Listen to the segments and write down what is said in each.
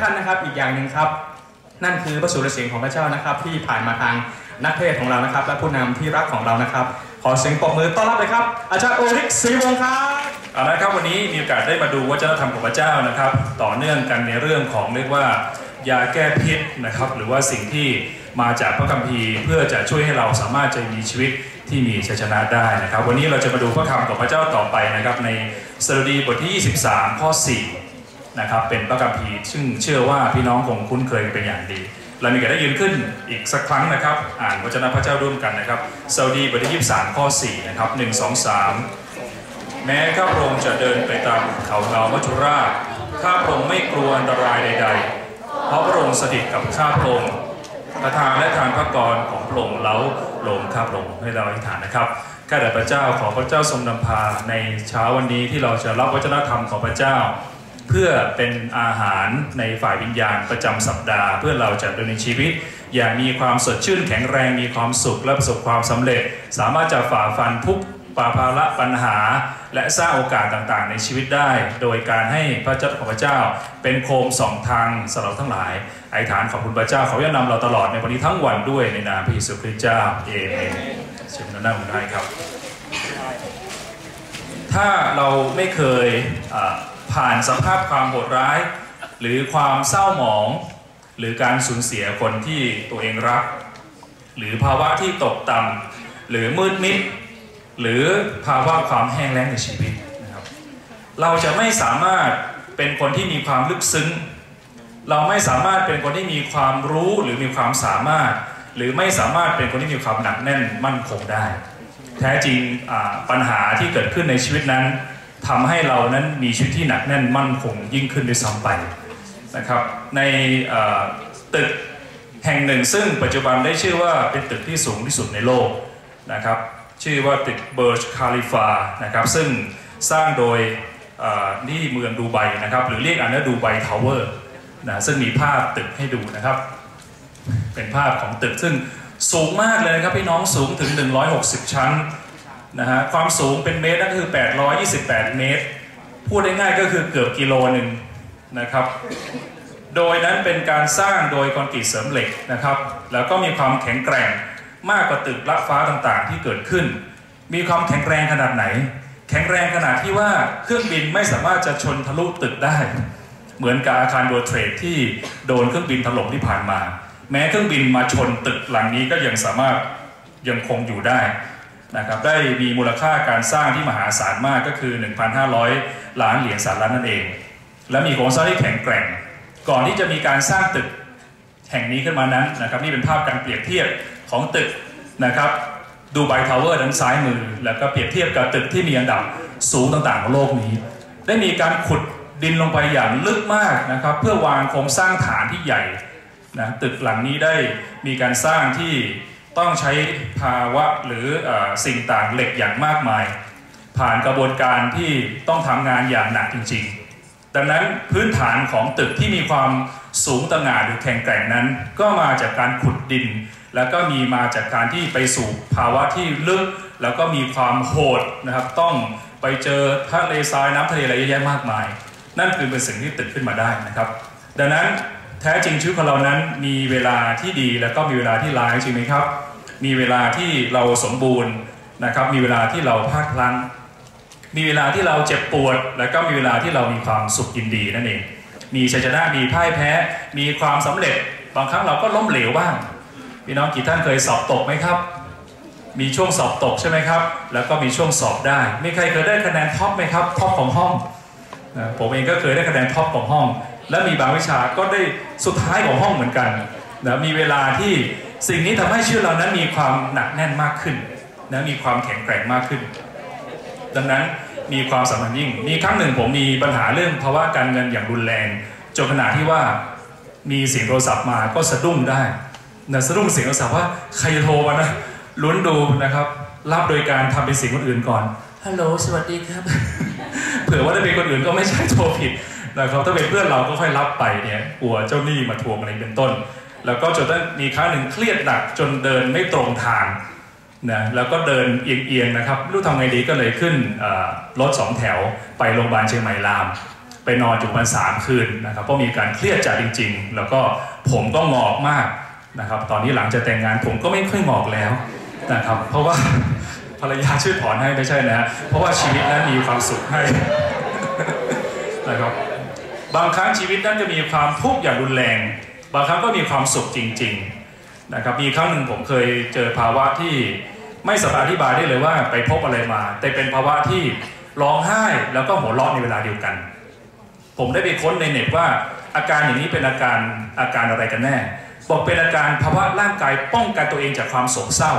ท่านนะครับอีกอย่างหนึ่งครับ นั่นคือพระสุรเสียงของพระเจ้านะครับ ที่ผ่านมาทางนักเทศของเรานะครับ และผู้นำที่รักของเรานะครับ ขอเสียงปรบมือต้อนรับเลยครับ อาจารย์โอริกศรีวงศ์ครับเอาละครับวันนี้มีโอกาสได้มาดูวัฒนธรรมของพระเจ้านะครับ ต่อเนื่องกันในเรื่องของเรียกว่ายาแก้พิษนะครับหรือว่าสิ่งที่มาจากพระคัมภีร์เพื่อจะช่วยให้เราสามารถจะมีชีวิตที่มีชัยชนะได้นะครับ วันนี้เราจะมาดูพระคำของพระเจ้าต่อไปนะครับ ในสดุดีบทที่ 23 ข้อ 4 นะครับเป็นพระคัมภีร์ซึ่งเชื่อว่าพี่น้องคงคุ้นเคยเป็นอย่างดีเรามีกาสได้ยืนขึ้นอีกสักครั้งนะครับ อ่านวจนะพระเจ้าร่วมกันนะครับสดุดีบทที่23ข้อ4นะครับ1 2 3แม้ข้าพระองค์จะเดินไปตามเขาเงามัจุราชข้าพระองค์ไม่กลัวอันตรายใด ๆ เพราะพระองค์สถิตกับข้าพระองค์ประทานและทางพระกรของพระองค์เล้าลงข้าพระองค์ให้เราอธิษฐานนะครับข้าแต่พระเจ้าขอพระเจ้าทรงนำพาในเช้าวันนี้ที่เราจะรับวัฒนธรรมของพระเจ้า เพื่อเป็นอาหารในฝ่ายวิญญาณประจำสัปดาห์ เพื่อเราจะดำเนินชีวิต อย่างมีความสดชื่นแข็งแรงมีความสุขและประสบความสำเร็จ สามารถจะฝ่าฟันทุกปาภาระปัญหา และสร้างโอกาสต่างๆ ในชีวิตได้ โดยการให้พระเจ้าของพระเจ้า เป็นโคมสองทางสำหรับทั้งหลายไอฐานขอบคุณพระเจ้าเขาจะนำเราตลอดในวันนี้ทั้งวันด้วยในนามพระเยซูคริสต์เจ้าเอเมนเชิญนั่งได้ครับ ถ้าเราไม่เคย ผ่านสภาพความโหดร้าย หรือความเศร้าหมอง หรือการสูญเสียคนที่ตัวเองรัก หรือภาวะที่ตกต่ำหรือมืดมิด หรือภาวะความแห้งแล้งในชีวิตนะครับ เราจะไม่สามารถเป็นคนที่มีความลึกซึ้ง เราไม่สามารถเป็นคนที่มีความรู้หรือมีความสามารถ หรือไม่สามารถเป็นคนที่มีความหนักแน่นมั่นคงได้ แท้จริงปัญหาที่เกิดขึ้นในชีวิตนั้น ทำให้เรานั้นมีชีวิตที่หนักแน่นมั่นคงยิ่งขึ้นด้วยซ้ำไปนะครับในตึกแห่งหนึ่ง ซึ่งปัจจุบันได้ชื่อว่าเป็นตึกที่สูงที่สุดในโลกนะครับชื่อว่าตึกเบิร์ชคาลิฟานะครับซึ่งสร้างโดยอ่าที่เมืองดูไบนะครับหรือเรียกอันว่าดูไบทาวเวอร์นะซึ่งมีภาพตึกให้ดูนะครับ เป็นภาพของตึกซึ่งสูงมากเลยนะครับพี่น้องสูงถึง 160 ชั้น นะฮะความสูงเป็นเมตรนั่นคือ 828 เมตร พูดได้ง่ายก็คือเกือบกิโลหนึ่งนะครับ โดยนั้นเป็นการสร้างโดยคอนกรีตเสริมเหล็กนะครับ แล้วก็มีความแข็งแกร่งมากกว่าตึกละฟ้าต่างๆ ที่เกิดขึ้น มีความแข็งแรงขนาดไหน แข็งแรงขนาดที่ว่าเครื่องบินไม่สามารถจะชนทะลุตึกได้ เหมือนกับอาคารเวอร์เทรดที่โดนเครื่องบินถล่มที่ผ่านมา แม้เครื่องบินมาชนตึกหลังนี้ก็ยังสามารถยังคงอยู่ได้ นะครับได้มีมูลค่าการสร้างที่มหาศาลมากก็คือ 1,500 ล้านเหรียญสหรัฐนั่นเอง และมีโครงสร้างที่แข็งแกร่ง ก่อนที่จะมีการสร้างตึกแห่งนี้ขึ้นมานั้นนะครับนี่เป็นภาพการเปรียบเทียบของตึกนะครับดูไบทาวเวอร์ด้านซ้ายมือ แล้วก็เปรียบเทียบกับตึกที่มีอันดับสูงต่างๆของโลกนี้ ได้มีการขุดดินลงไปอย่างลึกมากนะครับ เพื่อวางโครงสร้างฐานที่ใหญ่นะตึกหลังนี้ได้มีการสร้างที่ ต้องใช้ภาวะหรือออสิ่งต่างเหล็กอย่างมากมาย ผ่านกระบวนการที่ต้องทำงานอย่างหนักจริง ๆ ดังนั้นพื้นฐานของตึกที่มีความสูงตระหง่านหรือแข็งแกร่งนั้น ก็มาจากการขุดดิน แล้วก็มีมาจากการที่ไปสู่ภาวะที่ลึก แล้วก็มีความโหดนะครับ ต้องไปเจอทะเลทรายน้ำทะเลอะไรเยอะแยะมากมาย นั่นคือเป็นสิ่งที่ตึกขึ้นมาได้นะครับ ดังนั้น แท้จริงชีวิตของเรานั้นมีเวลาที่ดีแล้วก็มีเวลาที่ร้ายจริงไหมครับ มีเวลาที่เราสมบูรณ์นะครับ มีเวลาที่เราพลาดพลั้งมีเวลาที่เราเจ็บปวด แล้วก็มีเวลาที่เรามีความสุขยินดีนั่นเอง มีชัยชนะมีพ่ายแพ้ มีความสำเร็จ บางครั้งเราก็ล้มเหลวบ้างพี่น้องกี่ท่านเคยสอบตกไหมครับ มีช่วงสอบตกใช่ไหมครับ แล้วก็มีช่วงสอบได้ มีใครเคยได้คะแนนท็อปไหมครับท็อปของห้องนะผมเองก็เคยได้คะแนนท็อปของห้อง และมีบางวิชาก็ได้สุดท้ายของห้องเหมือนกันนะมีเวลาที่สิ่งนี้ทำให้ชีวิตเรานั้นมีความหนักแน่นมากขึ้นนะมีความแข็งแกร่งมากขึ้น ดังนั้นมีความสำคัญยิ่ง มีครั้งหนึ่งผมมีปัญหาเรื่องภาวะการเงินอย่างรุนแรงจนขนาดที่ว่ามีเสียงโทรศัพท์มาก็สะดุ้งได้นะสะดุ้งเสียงโทรศัพท์ว่าใครจะโทรมานะลุ้นดูนะครับ รับโดยการทำเป็นเสียงคนอื่นก่อนฮัลโหลสวัสดีครับ เผื่อว่าถ้เป็นคนอื่นก็ไม่ใช่โทรผิด นะครับถ้าเป็นเพื่อนเราก็ค่อยรับไปเนี่ยกลัวเจ้าหนี้มาทวงอะไรเป็นต้น แล้วก็จนได้มีครั้งหนึ่งเครียดหนักจนเดินไม่ตรงทางนะแล้วก็เดินเอียงๆนะครับรู้ทำไงดีก็เลยขึ้นรถสองแถวไปโรงพยาบาลเชียงใหม่ราม ไปไปนอนอยู่ประมาณสามคืนนะครับเพราะมีการเครียดจัดจริง ๆ แล้วก็ผมก็งอกมากนะครับตอนนี้หลังจากแต่งงานผมก็ไม่ค่อยงอกแล้วนะครับเพราะว่าภรรยาช่วยถอนให้ไม่ใช่นะฮะเพราะว่าชีวิตนั้นมีความสุขให้นะครับ บางครั้งชีวิตนั้นจะมีความทุกข์อย่างรุนแรง บางครั้งก็มีความสุขจริงๆนะครับมีครั้งหนึ่งผมเคยเจอภาวะที่ไม่สามารถอธิบายได้เลยว่าไปพบอะไรมา แต่เป็นภาวะที่ร้องไห้แล้วก็หัวเราะในเวลาเดียวกัน ผมได้ไปค้นในเน็ตว่าอาการอย่างนี้เป็นอาการอาการอะไรกันแน่ บอกเป็นอาการภาวะร่างกายป้องกันตัวเองจากความโศกเศร้า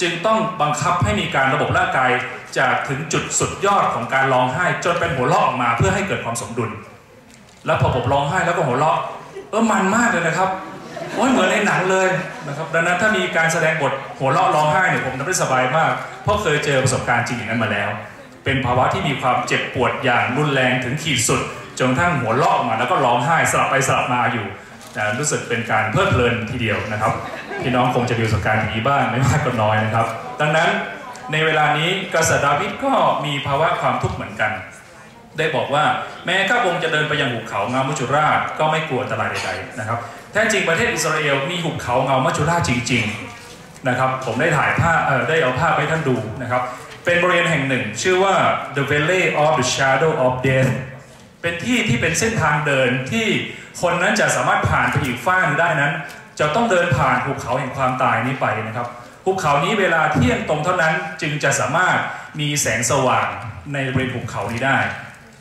จึงต้องบังคับให้มีการระบบร่างกายจากถึงจุดสุดยอดของการร้องไห้ จนเป็นหัวเราะออกมาเพื่อให้เกิดความสมดุล แล้วพอผมร้องไห้แล้วก็หัวเราะเออมันมากเลยนะครับโอ้ยเหมือนในหนังเลยนะครับดังนั้นถ้ามีการแสดงบทหัวเราะร้องไห้เนี่ยผมทำได้สบายมาก เพราะเคยเจอประสบการณ์จริงอย่างนั้นมาแล้ว เป็นภาวะที่มีความเจ็บปวดอย่างรุนแรงถึงขีดสุดจนทั่งหัวเราะออกมาแล้วก็ร้องไห้สลับไปสลับมาอยู่แต่รู้สึกเป็นการเพลิดเพลินทีเดียวนะครับพี่น้องคงจะมีประสบการณ์อย่างนี้บ้างไม่มากก็น้อยนะครับ ดังนั้นในเวลานี้กษัตริย์ดาวิดก็มีภาวะความทุกข์เหมือนกัน ได้บอกว่าแม้ข้าพงจะเดินไปยังหุบเขาเงามัจจุราชก็ไม่กลัวอันตรายใดๆนะครับแท้จริงประเทศอิสราเอลมีหุบเขาเงามัจุราชจริง ๆนะครับ ผมได้ถ่ายภาพเออได้เอาภาพให้ท่านดูนะครับ เป็นบริเวณแห่งหนึ่ง ชื่อว่า the valley of the shadow of death เป็นที่ที่เป็นเส้นทางเดินที่คนนั้นจะสามารถผ่านไปอีกฝ้ากหนึ่งได้นั้น จะต้องเดินผ่านหุบเขาแห่งความตายนี้ไปนะครับหุบเขานี้เวลาเที่ยงตรงเท่านั้นจึงจะสามารถมีแสงสว่างในบริเวณหุบเขานี้ได้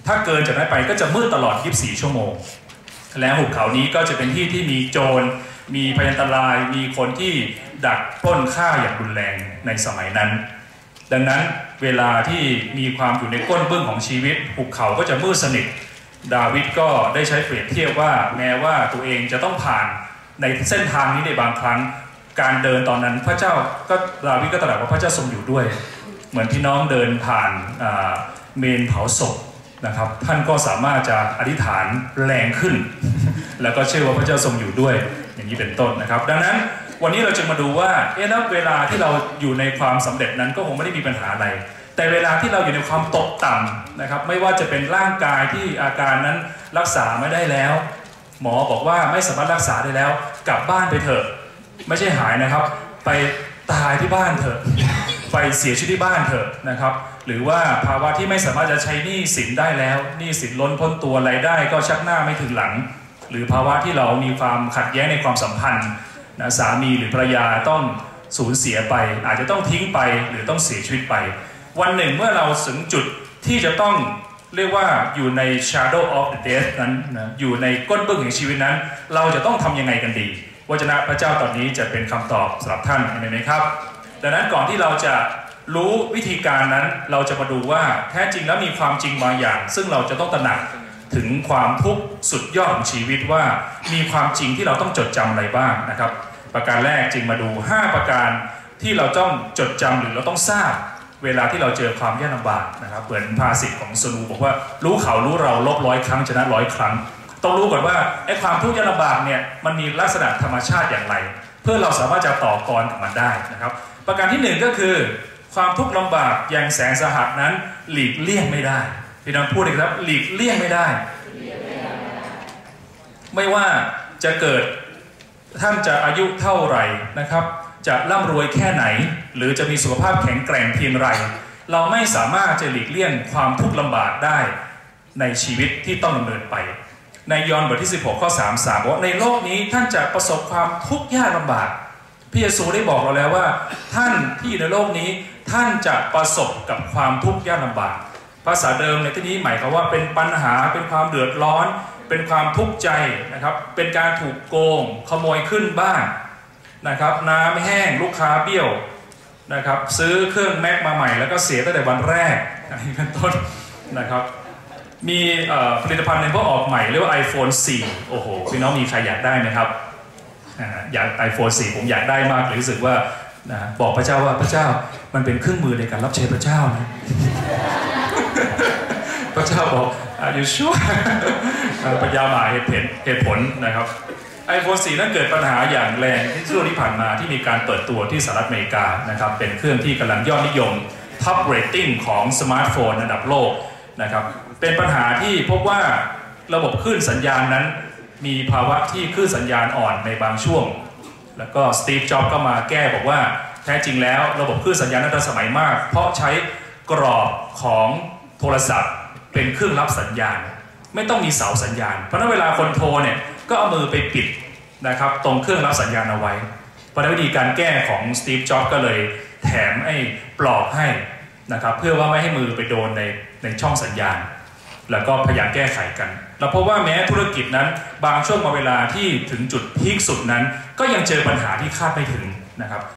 ถ้าเกินจากนั้นไปก็จะมืดตลอด 24 ชั่วโมง และหุบเขานี้ก็จะเป็นที่ที่มีโจร มีพยันตราย มีคนที่ดักปล้นฆ่าอย่างรุนแรงในสมัยนั้น ดังนั้นเวลาที่มีความอยู่ในก้นเบื้องของชีวิต หุบเขาก็จะมืดสนิท ดาวิดก็ได้ใช้เปรียบเทียบว่าแม้ว่าตัวเองจะต้องผ่านในเส้นทางนี้ในบางครั้ง การเดินตอนนั้นพระเจ้าก็ดาวิดก็ตรัสว่าพระเจ้าทรงอยู่ด้วย เหมือนพี่น้องเดินผ่านเมนเผาศพ นะครับ ท่านก็สามารถจะอธิษฐานแรงขึ้น แล้วก็เชื่อว่าพระเจ้าทรงอยู่ด้วย อย่างนี้เป็นต้นนะครับ ดังนั้นวันนี้เราจะมาดูว่าเอ๊ะแล้วเวลาที่เราอยู่ในความสำเร็จนั้นก็คงไม่ได้มีปัญหาอะไร แต่เวลาที่เราอยู่ในความตกต่ำนะครับ ไม่ว่าจะเป็นร่างกายที่อาการนั้นรักษาไม่ได้แล้ว หมอบอกว่าไม่สามารถรักษาได้แล้ว กลับบ้านไปเถอะ ไม่ใช่หายนะครับ ไปตายที่บ้านเถอะ ไปเสียชีวิตที่บ้านเถอะนะครับ หรือว่าภาวะที่ไม่สามารถจะใช้หนี้สินได้แล้วหนี้สินล้นพ้นตัวรายได้ก็ชักหน้าไม่ถึงหลัง หรือภาวะที่เรามีความขัดแย้งในความสัมพันธ์นะสามีหรือภรรยาต้องสูญเสียไป อาจจะต้องทิ้งไปหรือต้องเสียชีวิตไป วันหนึ่งเมื่อเราถึงจุดที่จะต้องเรียกว่าอยู่ใน shadow of the death นั้นนะอยู่ในก้นบื้งแห่งชีวิตนั้น เราจะต้องทำยังไงกันดีวจนะพระเจ้าตอนนี้จะเป็นคำตอบสำหรับท่านเห็นไหมครับ ดังนั้นก่อนที่เราจะรู้วิธีการนั้นเราจะมาดูว่าแท้จริงแล้วมีความจริงบางอย่าง ซึ่งเราจะต้องตระหนักถึงความทุกข์สุดยอดของชีวิตว่ามีความจริงที่เราต้องจดจำอะไรบ้างนะครับ ประการแรกจึงมาดู 5 ประการที่เราต้องจดจำหรือเราต้องทราบ เวลาที่เราเจอความยากลำบากนะครับเหมือนภาษิตของสนูบอกว่ารู้เขารู้เราลบร้อยครั้งชนะร้อยครั้ง ต้องรู้ก่อนว่าไอ้ความทุกข์ยากลำบากเนี่ยมันมีลักษณะธรรมชาติอย่างไร เพื่อเราสามารถจะต่อกรกับมันได้นะครับ ประการที่หนึ่งก็คือ ความทุกข์ลำบากอย่างแสนสาหัสนั้น หลีกเลี่ยงไม่ได้พี่น้องพูดอีกครับ หลีกเลี่ยงไม่ได้ ไม่ว่าจะเกิดท่านจะอายุเท่าไหร่นะครับ จะร่ำรวยแค่ไหน หรือจะมีสุขภาพแข็งแกร่งเพียงไร เราไม่สามารถจะหลีกเลี่ยงความทุกข์ลำบากได้ในชีวิตที่ต้องดำเนินไป ในยอห์นบทที่ 16 ข้อ 3 3บอกว่าในโลกนี้ท่านจะประสบความทุกข์ยากลำบาก พระเยซูได้บอกเราแล้วว่า ท่านที่อยู่ในโลกนี้ท่านจะประสบกับความทุกข์ยากลำบาก ภาษาเดิมในที่นี้หมายความว่าเป็นปัญหาเป็นความเดือดร้อน เป็นความทุกข์ใจนะครับ เป็นการถูกโกงขโมยขึ้นบ้านนะครับ น้ำแห้งลูกค้าเบี้ยวนะครับ ซื้อเครื่องแม็กมาใหม่แล้วก็เสียตั้งแต่วันแรกอันนี้เป็นต้นนะครับมีผลิตภัณฑ์หนึ่งก็ออกใหม่เรียกว่า iPhone 4 โอ้โห พี่น้องมีใครอยากได้ไหมครับ อยาก iPhone 4 ผมอยากได้มากรู้สึกว่านะบอกพระเจ้าว่าพระเจ้ามันเป็นเครื่องมือในการรับใช้พระเจ้านะพระเจ้าบอกอายุชั่วพยายาหมาเหตุผลเหตุผลนะครับ iPhone 4นั้นเกิดปัญหาอย่างแรงที่ช่วงที่ผ่านมาที่มีการเปิดตัวที่สหรัฐอเมริกานะครับเป็นเครื่องที่กำลังยอดนิยมท็อปเรตติ้งของสมาร์ทโฟนระดับโลกนะครับเป็นปัญหาที่พบว่าระบบคลื่นสัญญาณนั้น มีภาวะที่คลื่นสัญญาณอ่อนในบางช่วง แล้วก็สตีฟ จ็อบก็มาแก้บอกว่าแท้จริงแล้วระบบคลื่นสัญญาณนั้นทันสมัยมาก เพราะใช้กรอบของโทรศัพท์เป็นเครื่องรับสัญญาณ ไม่ต้องมีเสาสัญญาณ เพราะนั้นเวลาคนโทรเนี่ยก็เอามือไปปิดนะครับตรงเครื่องรับสัญญาณเอาไว้ เพราะนั้นวิธีการแก้ของสตีฟ จ็อบก็เลยแถมไอ้ปลอกให้นะครับเพื่อว่าไม่ให้มือไปโดนในในช่องสัญญาณ แล้วก็พยายามแก้ไขกัน เราพบว่าแม้ธุรกิจนั้นบางช่วงบางเวลาที่ถึงจุดพีคสุดนั้น ก็ยังเจอปัญหาที่คาดไม่ถึงนะครับ